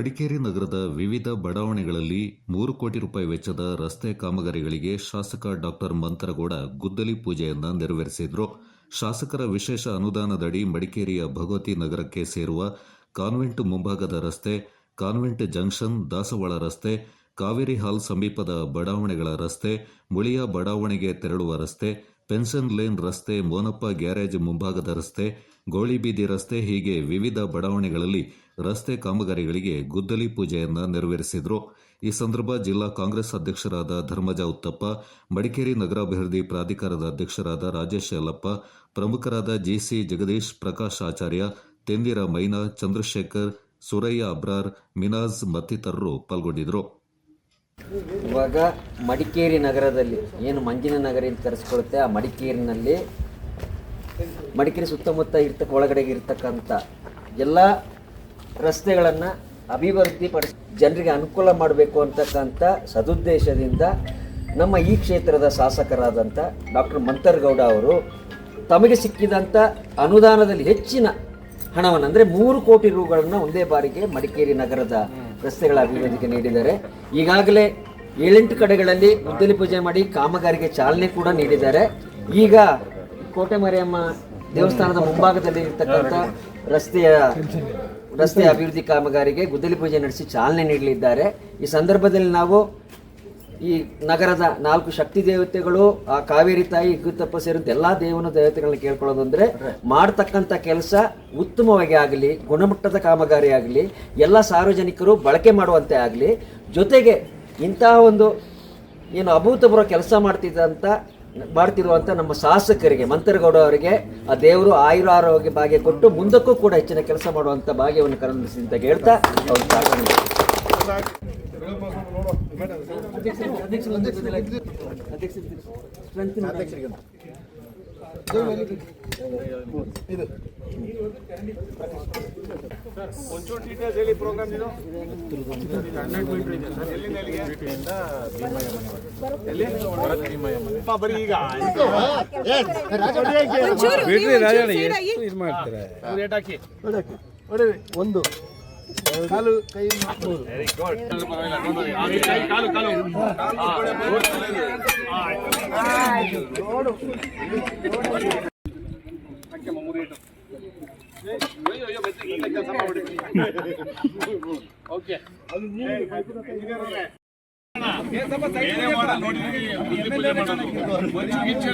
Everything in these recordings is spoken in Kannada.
ಮಡಿಕೇರಿ ನಗರದ ವಿವಿಧ ಬಡಾವಣೆಗಳಲ್ಲಿ ಮೂರು ಕೋಟಿ ರೂಪಾಯಿ ವೆಚ್ಚದ ರಸ್ತೆ ಕಾಮಗಾರಿಗಳಿಗೆ ಶಾಸಕ ಡಾಕ್ಟರ್ ಮಂತರಗೌಡ ಗುದ್ದಲಿ ಪೂಜೆಯನ್ನು ನೆರವೇರಿಸಿದರು. ಶಾಸಕರ ವಿಶೇಷ ಅನುದಾನದಡಿ ಮಡಿಕೇರಿಯ ಭಗವತಿ ನಗರಕ್ಕೆ ಸೇರುವ ಕಾನ್ವೆಂಟ್ ಮುಂಭಾಗದ ರಸ್ತೆ, ಕಾನ್ವೆಂಟ್ ಜಂಕ್ಷನ್, ದಾಸವಾಳ ರಸ್ತೆ, ಕಾವೇರಿ ಹಾಲ್ ಸಮೀಪದ ಬಡಾವಣೆಗಳ ರಸ್ತೆ, ಮುಳಿಯ ಬಡಾವಣೆಗೆ ತೆರಳುವ ರಸ್ತೆ, ಪೆನ್ಷನ್ ಲೇನ್ ರಸ್ತೆ, ಮೋನಪ್ಪ ಗ್ಯಾರೇಜ್ ಮುಂಭಾಗದ ರಸ್ತೆ, ಗೋಳಿಬೀದಿ ರಸ್ತೆ ಹೀಗೆ ವಿವಿಧ ಬಡಾವಣೆಗಳಲ್ಲಿ ರಸ್ತೆ ಕಾಮಗಾರಿಗಳಿಗೆ ಗುದ್ದಲಿ ಪೂಜೆಯನ್ನ ನೆರವೇರಿಸಿದರು. ಈ ಸಂದರ್ಭ ಜಿಲ್ಲಾ ಕಾಂಗ್ರೆಸ್ ಅಧ್ಯಕ್ಷರಾದ ಧರ್ಮಜ ಉತ್ತಪ್ಪ, ಮಡಿಕೇರಿ ನಗರಾಭಿವೃದ್ಧಿ ಪ್ರಾಧಿಕಾರದ ಅಧ್ಯಕ್ಷರಾದ ರಾಜೇಶ್ ಯಲ್ಲಪ್ಪ, ಪ್ರಮುಖರಾದ ಜಿಸಿ ಜಗದೀಶ್ ಪ್ರಕಾಶ್ ಆಚಾರ್ಯ, ತೆಂದಿರ ಮೈನಾ, ಚಂದ್ರಶೇಖರ್, ಸುರಯ್ಯ ಅಬ್ರಾರ್, ಮಿನಾಜ್ ಮತ್ತಿತರರು ಪಾಲ್ಗೊಂಡಿದ್ದರು ಇವಾಗ ಮಡಿಕೇರಿ ನಗರದಲ್ಲಿ ಏನು ಮಂಜಿನ ನಗರ ಅಂತ ಕರೆಸ್ಕೊಳುತ್ತೆ, ಆ ಮಡಿಕೇರಿನಲ್ಲಿ ಮಡಿಕೇರಿ ಸುತ್ತಮುತ್ತ ಇರ್ತಕ್ಕ, ಒಳಗಡೆಗೆ ಇರ್ತಕ್ಕಂಥ ಎಲ್ಲ ರಸ್ತೆಗಳನ್ನು ಅಭಿವೃದ್ಧಿಪಡಿಸಿ ಜನರಿಗೆ ಅನುಕೂಲ ಮಾಡಬೇಕು ಅಂತಕ್ಕಂಥ ಸದುದ್ದೇಶದಿಂದ ನಮ್ಮ ಈ ಕ್ಷೇತ್ರದ ಶಾಸಕರಾದಂಥ ಡಾಕ್ಟರ್ ಮಂತರ್ಗೌಡ ಅವರು ತಮಗೆ ಸಿಕ್ಕಿದಂಥ ಅನುದಾನದಲ್ಲಿ ಹೆಚ್ಚಿನ ಹಣವನ್ನು ಅಂದರೆ ಮೂರು ಕೋಟಿ ರೂಗಳನ್ನು ಒಂದೇ ಬಾರಿಗೆ ಮಡಿಕೇರಿ ನಗರದ ರಸ್ತೆಗಳ ಅಭಿವೃದ್ಧಿಗೆ ನೀಡಿದ್ದಾರೆ. ಈಗಾಗಲೇ ಏಳೆಂಟು ಕಡೆಗಳಲ್ಲಿ ಮುದ್ದಲಿ ಪೂಜೆ ಮಾಡಿ ಕಾಮಗಾರಿಗೆ ಚಾಲನೆ ಕೂಡ ನೀಡಿದ್ದಾರೆ. ಈಗ ಕೋಟೆ ಮರಿಯಮ್ಮ ದೇವಸ್ಥಾನದ ಮುಂಭಾಗದಲ್ಲಿ ಇರ್ತಕ್ಕಂಥ ರಸ್ತೆಯ ರಸ್ತೆ ಅಭಿವೃದ್ಧಿ ಕಾಮಗಾರಿಗೆ ಗುದ್ದಲಿ ಪೂಜೆ ನಡೆಸಿ ಚಾಲನೆ ನೀಡಲಿದ್ದಾರೆ. ಈ ಸಂದರ್ಭದಲ್ಲಿ ನಾವು ಈ ನಗರದ ನಾಲ್ಕು ಶಕ್ತಿ ದೇವತೆಗಳು, ಆ ಕಾವೇರಿ ತಾಯಿ ಹಿಗ್ಗುತ್ತಪ್ಪ ಸೇರಿದಂತೆ ಎಲ್ಲಾ ದೇವನ ದೇವತೆಗಳನ್ನ ಕೇಳ್ಕೊಳ್ಳೋದು ಅಂದ್ರೆ ಮಾಡ್ತಕ್ಕಂಥ ಕೆಲಸ ಉತ್ತಮವಾಗಿ ಆಗಲಿ, ಗುಣಮಟ್ಟದ ಕಾಮಗಾರಿ ಆಗಲಿ, ಎಲ್ಲ ಸಾರ್ವಜನಿಕರು ಬಳಕೆ ಮಾಡುವಂತೆ ಆಗಲಿ, ಜೊತೆಗೆ ಇಂತಹ ಒಂದು ಏನು ಅಭೂತಪೂರ್ವ ಕೆಲಸ ಮಾಡ್ತಿದ್ದಂಥ ಮಾಡ್ತಿರುವಂಥ ನಮ್ಮ ಶಾಸಕರಿಗೆ ಮಂತ್ರಗೌಡ ಅವರಿಗೆ ಆ ದೇವರು ಆಯುರ ಆರೋಗ್ಯ ಭಾಗ್ಯ ಕೊಟ್ಟು ಮುಂದಕ್ಕೂ ಕೂಡ ಹೆಚ್ಚಿನ ಕೆಲಸ ಮಾಡುವಂಥ ಭಾಗ್ಯವನ್ನು ಕರುಣಿಸಿ ಅಂತ ಹೇಳ್ತಾ ಅವರು ಒಂಚೂರು ಡೀಟೇಲ್ಸ್ ಹೇಳಿ ಪ್ರೋಗ್ರಾಮ್ ಇದು ಎಲ್ಲಿಂದ ಎಲ್ಲಿಗೆ ಎಲ್ಲಿ ಅಪ್ಪ, ಬರೀ ಈಗ ಬಿಡ್ರಿ ರಾಜಣ್ಣ ಎಷ್ಟು ಇದು ಮಾಡ್ತಾರೆ? ರೇಟ್ ಹಾಕಿ ಒಂದು. ಕಾಲು ಕೈ ಮೂರು ವೆರಿ ಗುಡ್ ಕಾಲು ಕಾಲು. ಓಕೆ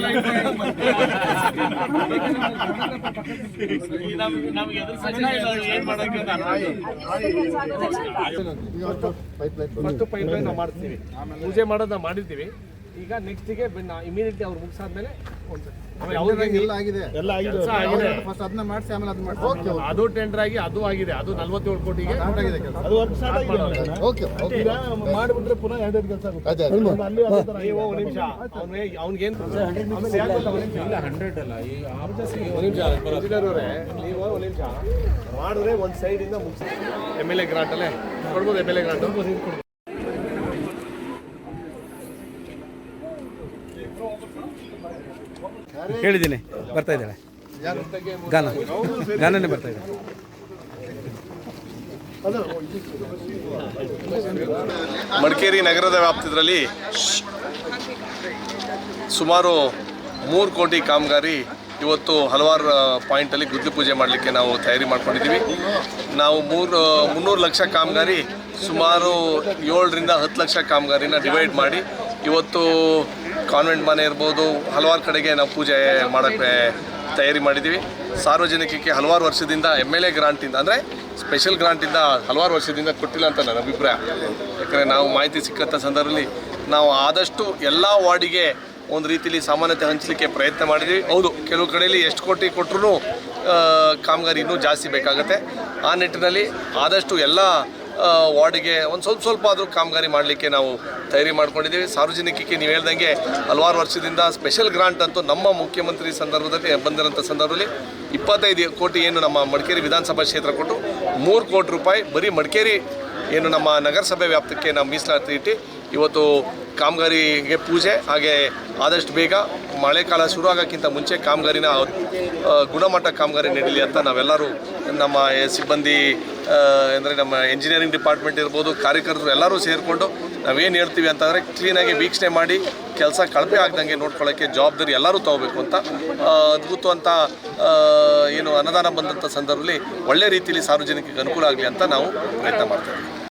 ಆಗಿಲ್ಲ. Pipeline first pipeline ಮಾಡ್ತೀವಿ. ಪೂಜೆ ಮಾಡೋದು ನಾವು ಮಾಡಿರ್ತೀವಿ. ಈಗ ನೆಕ್ಸ್ಟಿಗೆ ಇಮಿಡಿಯೇಟ್ಲಿ ಅವ್ರು ಮುಗಿಸಾದ್ಮೇಲೆ ಎಲ್ಲ ಆಗಿದೆ. ಎಲ್ಲ ಆಗಿದೆ. ಫಸ್ಟ್ ಅದನ್ನ ಮಾಡಿಸಿ ಆಮೇಲೆ ಅದನ್ನ ಮಾಡಿ ಓಕೆ ಅದು ಟೆಂಡರ್ ಆಗಿ ಅದು ಆಗಿದೆ. ಅದು ನಲ್ವತ್ತೇಳು ಕೋಟಿಗೆ ಆಗಿದೆ ಕೆಲಸ. ಅದು ವರ್ಕ್ ಸ್ಟಾರ್ಟ್ ಆಗಿದೆ. Okay okay. ಮಾಡಿಬಿಟ್ರೆ ಪುನಃ ಎರಡು ಕೆಲಸ ಆಗುತ್ತೆ. ಅದೇ ನೀವು ಒಂದು ನಿಮಿಷ. ಅವ್ನಿಗೇನು ಇಲ್ಲ ಹಂಡ್ರೆಡ್ ಅಲ್ಲ. ಈ ಇಂಜಿನಿಯರ್ ಅವರೇ ನೀವು ಒಂದು ನಿಮಿಷ. ಮಾಡಿದ್ರೆ ಒಂದು ಸೈಡಿಂದ ಮುಗಿಸಿ. ಎಂ ಎಲ್ ಎ ಗ್ರಾಂಟ್ ಅಲ್ಲೇ? ಕೊಡ್ಬೋದು ಎಂ ಎಲ್ ಎ ಗ್ರಾಂಟ್ ಹೇಳಿದ್ದೀನಿ. ಬರ್ತಾ ಇದ್ದಾಳೆ. ಗಾನ. ಗಾನನೇ ಬರ್ತಾ ಇದ್ದಾಳೆ. ಮಡಿಕೇರಿ ನಗರದ ವ್ಯಾಪ್ತಿಯಲ್ಲಿ ಸುಮಾರು ಮೂರು ಕೋಟಿ ಕಾಮಗಾರಿ ಇವತ್ತು ಹಲವಾರು ಪಾಯಿಂಟಲ್ಲಿ ಗುದ್ದು ಪೂಜೆ ಮಾಡಲಿಕ್ಕೆ ನಾವು ತಯಾರಿ ಮಾಡ್ಕೊಂಡಿದ್ದೀವಿ. ನಾವು ಮೂರು ಮುನ್ನೂರು ಲಕ್ಷ ಕಾಮಗಾರಿ ಸುಮಾರು ಏಳರಿಂದ ಹತ್ತು ಲಕ್ಷ ಕಾಮಗಾರಿನ ಡಿವೈಡ್ ಮಾಡಿ ಇವತ್ತು ಕಾನ್ವೆಂಟ್ ಮನೆ ಇರ್ಬೋದು, ಹಲವಾರು ಕಡೆಗೆ ನಾವು ಪೂಜೆ ಮಾಡೋಕ್ಕೆ ತಯಾರಿ ಮಾಡಿದ್ದೀವಿ ಸಾರ್ವಜನಿಕಕ್ಕೆ ಹಲವಾರು ವರ್ಷದಿಂದ ಎಂ ಎಲ್ ಎ ಗ್ರಾಂಟಿಂದ ಅಂದರೆ ಸ್ಪೆಷಲ್ ಗ್ರಾಂಟಿಂದ ಹಲವಾರು ವರ್ಷದಿಂದ ಕೊಟ್ಟಿಲ್ಲ ಅಂತ ನನ್ನ ಅಭಿಪ್ರಾಯ. ಯಾಕಂದರೆ ನಾವು ಮಾಹಿತಿ ಸಿಕ್ಕಂಥ ಸಂದರ್ಭದಲ್ಲಿ ನಾವು ಆದಷ್ಟು ಎಲ್ಲ ವಾರ್ಡಿಗೆ ಒಂದು ರೀತಿಲಿ ಸಾಮಾನ್ಯತೆ ಹಂಚಲಿಕ್ಕೆ ಪ್ರಯತ್ನ ಮಾಡಿದ್ವಿ. ಹೌದು, ಕೆಲವು ಕಡೆಯಲ್ಲಿ ಎಷ್ಟು ಕೋಟಿ ಕೊಟ್ಟರು ಕಾಮಗಾರಿ ಇನ್ನೂ ಜಾಸ್ತಿ ಬೇಕಾಗುತ್ತೆ. ಆ ನಿಟ್ಟಿನಲ್ಲಿ ಆದಷ್ಟು ಎಲ್ಲ ವಾರ್ಡಿಗೆ ಒಂದು ಸ್ವಲ್ಪ ಸ್ವಲ್ಪ ಆದರೂ ಕಾಮಗಾರಿ ಮಾಡಲಿಕ್ಕೆ ನಾವು ತಯಾರಿ ಮಾಡ್ಕೊಂಡಿದ್ದೀವಿ. ಸಾರ್ವಜನಿಕಕ್ಕೆ ನೀವು ಹೇಳ್ದಂಗೆ ಹಲವಾರು ವರ್ಷದಿಂದ ಸ್ಪೆಷಲ್ ಗ್ರಾಂಟ್ ಅಂತೂ ನಮ್ಮ ಮುಖ್ಯಮಂತ್ರಿ ಸಂದರ್ಭದಲ್ಲಿ ಬಂದಿರೋಂಥ ಸಂದರ್ಭದಲ್ಲಿ ಇಪ್ಪತ್ತೈದು ಕೋಟಿ ಏನು ನಮ್ಮ ಮಡಿಕೇರಿ ವಿಧಾನಸಭಾ ಕ್ಷೇತ್ರ ಕೊಟ್ಟು ಮೂರು ಕೋಟಿ ರೂಪಾಯಿ ಬರೀ ಮಡಿಕೇರಿ ಏನು ನಮ್ಮ ನಗರಸಭೆ ವ್ಯಾಪ್ತಕ್ಕೆ ನಾವು ಮೀಸಲಾತಿ ಇಟ್ಟು ಇವತ್ತು ಕಾಮಗಾರಿಗೆ ಪೂಜೆ ಹಾಗೆ ಆದಷ್ಟು ಬೇಗ ಮಳೆಕಾಲ ಶುರು ಆಗೋಕ್ಕಿಂತ ಮುಂಚೆ ಕಾಮಗಾರಿನ ಗುಣಮಟ್ಟ ಕಾಮಗಾರಿ ನಡೀಲಿ ಅಂತ ನಾವೆಲ್ಲರೂ ನಮ್ಮ ಸಿಬ್ಬಂದಿ ಅಂದರೆ ನಮ್ಮ ಇಂಜಿನಿಯರಿಂಗ್ ಡಿಪಾರ್ಟ್ಮೆಂಟ್ ಇರ್ಬೋದು, ಕಾರ್ಯಕರ್ತರು ಎಲ್ಲರೂ ಸೇರಿಕೊಂಡು ನಾವೇನು ಹೇಳ್ತೀವಿ ಅಂತಂದರೆ ಕ್ಲೀನಾಗಿ ವೀಕ್ಷಣೆ ಮಾಡಿ ಕೆಲಸ ಕಳಪೆ ಆಗ್ದಂಗೆ ನೋಡ್ಕೊಳ್ಳೋಕ್ಕೆ ಜವಾಬ್ದಾರಿ ಎಲ್ಲರೂ ತಗೋಬೇಕು ಅಂತ ಅದ್ಭುತವಂಥ ಏನು ಅನುದಾನ ಬಂದಂಥ ಸಂದರ್ಭದಲ್ಲಿ ಒಳ್ಳೆ ರೀತಿಯಲ್ಲಿ ಸಾರ್ವಜನಿಕರಿಗೆ ಅನುಕೂಲ ಆಗಲಿ ಅಂತ ನಾವು ಪ್ರಯತ್ನ ಮಾಡ್ತಾ ಇದ್ದೀವಿ.